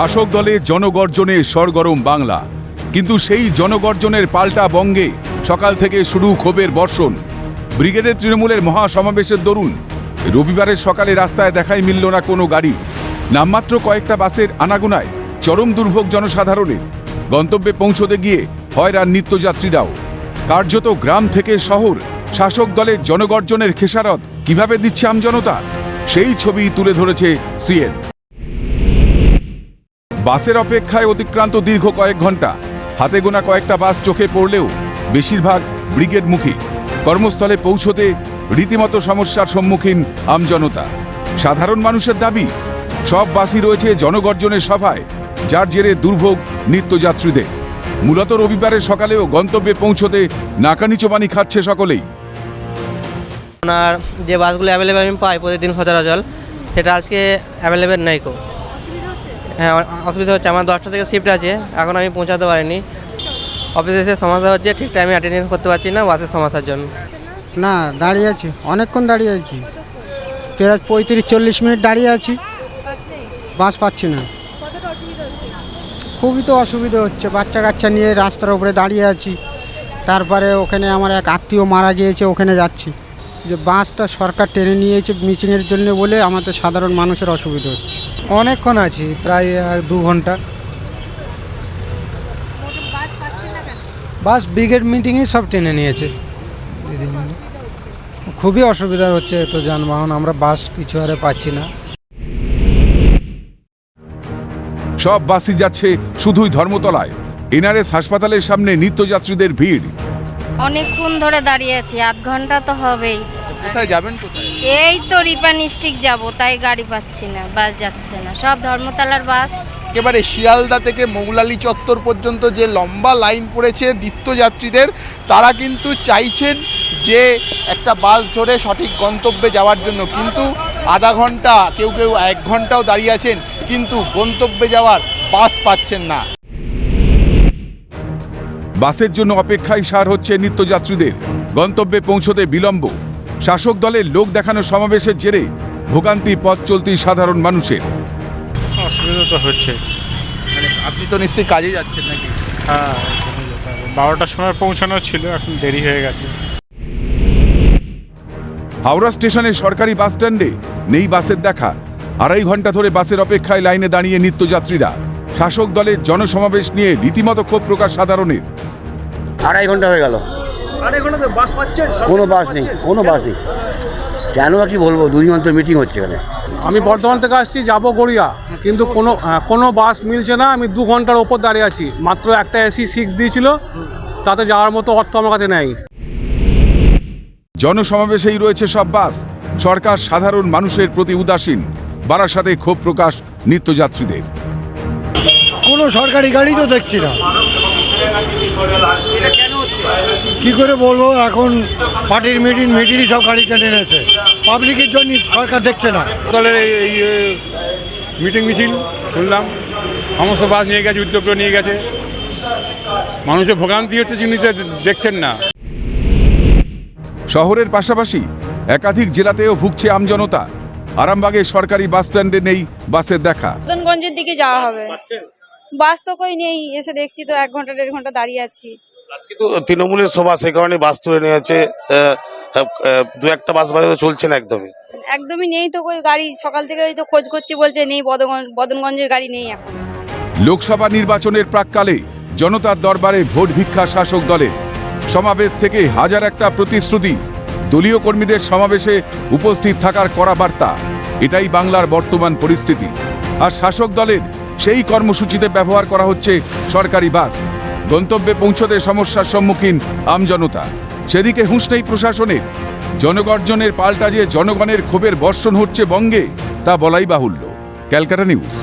শাসক দলের জনগর্জনে সরগরম বাংলা। কিন্তু সেই জনগর্জনের পাল্টা বঙ্গে সকাল থেকে শুরু ক্ষোভের বর্ষণ। ব্রিগেডের তৃণমূলের মহাসমাবেশের দরুন। রবিবারের সকালে রাস্তায় দেখাই মিলল না কোনো গাড়ি। নামমাত্র কয়েকটা বাসের আনাগোনায় চরম দুর্ভোগ জনসাধারণের। গন্তব্যে পৌঁছতে গিয়ে হয়রান নিত্যযাত্রীরাও। কার্যত গ্রাম থেকে শহর শাসক দলের জনগর্জনের খেসারত কীভাবে দিচ্ছে আমজনতা, সেই ছবি তুলে ধরেছে সিএন। বাসের অপেক্ষায় অতিক্রান্ত দীর্ঘ কয়েক ঘণ্টা হাতে গোনা কয়েকটা বাস চোখে পড়লেও বেশিরভাগ ব্রিগেডমুখী। কর্মস্থলে পৌঁছতে রীতিমতো সমস্যার সম্মুখীন আমজনতা। সাধারণ মানুষের দাবি, সব বাসই রয়েছে জনগর্জনের সভায়, যার জেরে দুর্ভোগ নিত্যযাত্রীদের। মূলত রবিবারের সকালেও গন্তব্যে পৌঁছতে নাকানি চোবানি খাচ্ছে সকলেই। আপনার যে বাসগুলো অ্যাভেলেবেল আমি পাই প্রতিদিন সচরাচর, সেটা আজকে অ্যাভেলেবেল নেই কো হ্যাঁ অসুবিধা হচ্ছে। আমার দশটা থেকে শিফট আছে। এখন আমি পৌঁছাতে পারিনি। অফিসে এসে সমস্যা হচ্ছে। ঠিক টাইমে অ্যাটেন্ডেন্স করতে পারছি না বাসের সমস্যার জন্য। না, দাঁড়িয়ে আছি। অনেকক্ষণ দাঁড়িয়ে আছি। প্রায় পঁয়ত্রিশ চল্লিশ মিনিট দাঁড়িয়ে আছি। বাস পাচ্ছি না। খুবই তো অসুবিধা হচ্ছে। বাচ্চা কাচ্চা নিয়ে রাস্তার উপরে দাঁড়িয়ে আছি। তারপরে ওখানে আমার এক আত্মীয় মারা গিয়েছে, ওখানে যাচ্ছি। যে বাসটা সরকার টেনে নিয়েছে মিচিংয়ের জন্য বলে আমাদের সাধারণ মানুষের অসুবিধা হচ্ছে। অনেকক্ষণ আছি প্রায় দু ঘণ্টা। বাস ব্রিগেড মিটিংয়ে সব টেনে নিয়েছে। খুবই অসুবিধা হচ্ছে তো যানবাহন আমরা বাস কিছু আরে পাচ্ছি না। সব বাসই যাচ্ছে শুধুই ধর্মতলায়। এনআরএস হাসপাতালের সামনে নিত্যযাত্রীদের ভিড়। অনেকক্ষণ ধরে দাঁড়িয়ে আছি আধ ঘণ্টা তো হবেই। কোথায় যাবেন কোথায়? এই তো রিপান স্টিক যাব তাই গাড়ি পাচ্ছি না বাস যাচ্ছে না সব ধর্মতলার বাস। একেবারে শিয়ালদা থেকে মৌলালি চত্বর পর্যন্ত যে লম্বা লাইন পড়েছে নিত্যযাত্রীদের তারা কিন্তু চাইছেন যে একটা বাস ধরে সঠিক গন্তব্যে যাওয়ার জন্য। কিন্তু আধা ঘণ্টা কেউ কেউ এক ঘন্টাও দাঁড়িয়ে আছেন কিন্তু গন্তব্যে যাওয়ার বাস পাচ্ছেন না। বাসের জন্য অপেক্ষায় সার হচ্ছে নিত্যযাত্রীদের। গন্তব্যে পৌঁছতে বিলম্ব। শাসক দলের লোক দেখানো সমাবেশের জেরে ভোগান্তি পথ চলতি সাধারণ মানুষের। অসুবিধা তো হচ্ছে। মানে আপনি তো নিশ্চয়ই কাজে যাচ্ছেন নাকি? হ্যাঁ। বারোটার সময় পৌঁছানো ছিল এখন দেরি হয়ে গেছে। হাওড়া স্টেশনের সরকারি বাস স্ট্যান্ডে নেই বাসের দেখা। আড়াই ঘণ্টা ধরে বাসের অপেক্ষায় লাইনে দাঁড়িয়ে নিত্যযাত্রীরা। শাসক দলের জনসমাবেশ নিয়ে রীতিমতো ক্ষোভ প্রকাশ সাধারণের। আড়াই ঘণ্টা হয়ে গেল। কোনো বাস নেই কোনো বাস নেই। কেন আর কি বলব দুই অন্তর মিটিং হচ্ছে এখানে। আমি বর্ধমান থেকে আসছি যাব গড়িয়া। কিন্তু কোনো আহ, কোনো বাস মিলছে না আমি দু ঘণ্টার ওপর দাঁড়িয়ে আছি। মাত্র একটা এসি সিক্স দিয়েছিল তাতে যাওয়ার মতো অর্থ আমার কাছে নেই। জনসমাবেশেই রয়েছে সব বাস। সরকার সাধারণ মানুষের প্রতি উদাসীন। বারাসাতে ক্ষোভ প্রকাশ নিত্যযাত্রীদের। কোনো সরকারি গাড়ি তো দেখছি না। কি করে বলব? এখন পার্টির মিটিং মিটিংই সব গাড়ি কেটে নিয়েছে। পাবলিকের জন্য সরকার দেখছে না। দলের এই মিটিং মিছিল শুনলাম সমস্ত বাস নিয়ে গেছে উদ্যোগ নিয়ে গেছে। মানুষের ভোগান্তি হচ্ছে যিনি দেখছেন না। শহরের পাশাপাশি একাধিক জেলাতেও ভুগছে আমজনতা আরামবাগে সরকারি বাস স্ট্যান্ডে নেই বাসের দেখা। দিকে যাওয়া হবে। বাস তো কই নেই এসে দেখছি তো এক ঘণ্টা দেড় ঘণ্টা দাঁড়িয়ে আছি। আজকে তো তৃণমূলের সভা সে কারণে বাস তুলে নিয়ে আছে দু একটা বাস বাজে চলছে না একদমই। একদমই নেই তো কই গাড়ি সকাল থেকে ওই তো খোঁজ করছি বলছে নেই বদনগঞ্জ বদনগঞ্জের গাড়ি নেই এখন। লোকসভা নির্বাচনের প্রাককালে জনতার দরবারে ভোট ভিক্ষা শাসক দলের সমাবেশ থেকে হাজার একটা প্রতিশ্রুতি দলীয় কর্মীদের সমাবেশে উপস্থিত থাকার কড়া বার্তা। এটাই বাংলার বর্তমান পরিস্থিতি। আর শাসক দলের সেই কর্মসূচিতে ব্যবহার করা হচ্ছে সরকারি বাস। গন্তব্যে পৌঁছতে সমস্যার সম্মুখীন আমজনতা সেদিকে হুঁশ নেই প্রশাসনের। জনগর্জনের পাল্টা যে জনগণের ক্ষোভের বর্ষণ হচ্ছে বঙ্গে, তা বলাই বাহুল্য। Calcutta news.